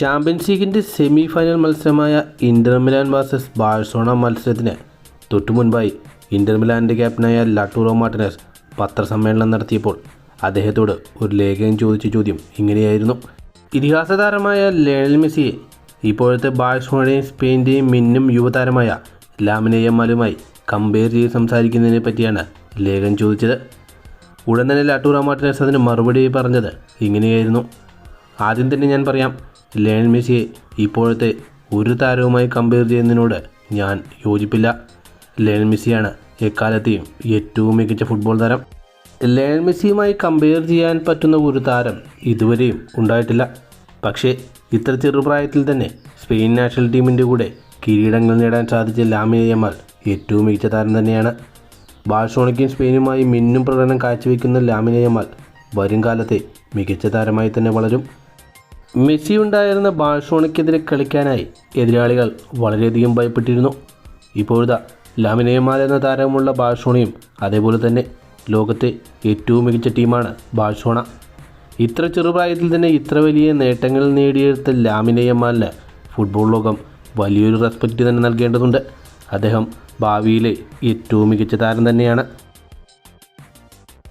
Champions ലീഗിന്റെ semi final മത്സരമായ Inter Milan versus Barcelona മത്സരത്തിന് തൊട്ടു മുൻപായി ഇന്റർമിലാന്റെ ക്യാപ്റ്റനായ ലട്ടൂറോ മാർട്ടിനസ് പത്രസമ്മേളനം നടത്തിയപ്പോൾ അദ്ദേഹത്തോട് ഒരു ലേഖകൻ ചോദിച്ച ചോദ്യം ഇങ്ങനെയായിരുന്നു. ഇതിഹാസ താരമായ ലയണൽ മെസ്സിയെ ഇപ്പോഴത്തെ ബാഴ്സോണയുടെയും സ്പെയിന്റെയും മിന്നും യുവതാരമായ ലാമിനയമാലുമായി കമ്പയർ ചെയ്ത് സംസാരിക്കുന്നതിനെ പറ്റിയാണ് ലേഖകൻ ചോദിച്ചത്. ഉടൻ തന്നെ ലാട്ടൂറ മാർട്ടിനസ് അതിന് മറുപടി പറഞ്ഞത് ഇങ്ങനെയായിരുന്നു. ആദ്യം തന്നെ ഞാൻ പറയാം ലയണൽ മെസ്സിയെ ഇപ്പോഴത്തെ ഒരു താരവുമായി കമ്പയർ ചെയ്യുന്നതിനോട് ഞാൻ യോജിപ്പില്ല. ലയണൽ മെസ്സിയാണ് എക്കാലത്തെയും ഏറ്റവും മികച്ച ഫുട്ബോൾ താരം. ലയണൽ മെസ്സിയുമായി കമ്പയർ ചെയ്യാൻ പറ്റുന്ന ഒരു താരം ഇതുവരെയും ഉണ്ടായിട്ടില്ല. പക്ഷേ ഇത്ര ചെറുപ്രായത്തിൽ തന്നെ സ്പെയിൻ നാഷണൽ ടീമിന്റെ കൂടെ കിരീടങ്ങൾ നേടാൻ സാധിച്ച ലാമിയമാൽ ഏറ്റവും മികച്ച താരം തന്നെയാണ്. ബാഴ്സോണയ്ക്കും സ്പെയിനുമായി മിന്നും പ്രകടനം കാഴ്ചവെക്കുന്ന ലാമിന യമാൽ വരും കാലത്തെ മികച്ച താരമായി തന്നെ വളരും. മെസ്സി ഉണ്ടായിരുന്ന ബാഴ്സോണയ്ക്കെതിരെ കളിക്കാനായി എതിരാളികൾ വളരെയധികം ഭയപ്പെട്ടിരുന്നു. ഇപ്പോഴത്തെ ലാമിനയമാൽ എന്ന താരമുള്ള ബാഴ്സോണയും അതേപോലെ തന്നെ ലോകത്തെ ഏറ്റവും മികച്ച ടീമാണ് ബാഴ്സോണ ഇത്ര ചെറുപ്രായത്തിൽ തന്നെ ഇത്ര വലിയ നേട്ടങ്ങൾ നേടിയെടുത്ത ലാമിനയമാലിന് ഫുട്ബോൾ ലോകം വലിയൊരു റെസ്പെക്റ്റ് തന്നെ നൽകേണ്ടതുണ്ട്. അദ്ദേഹം ഭാവിയിലെ ഏറ്റവും മികച്ച താരം തന്നെയാണ്.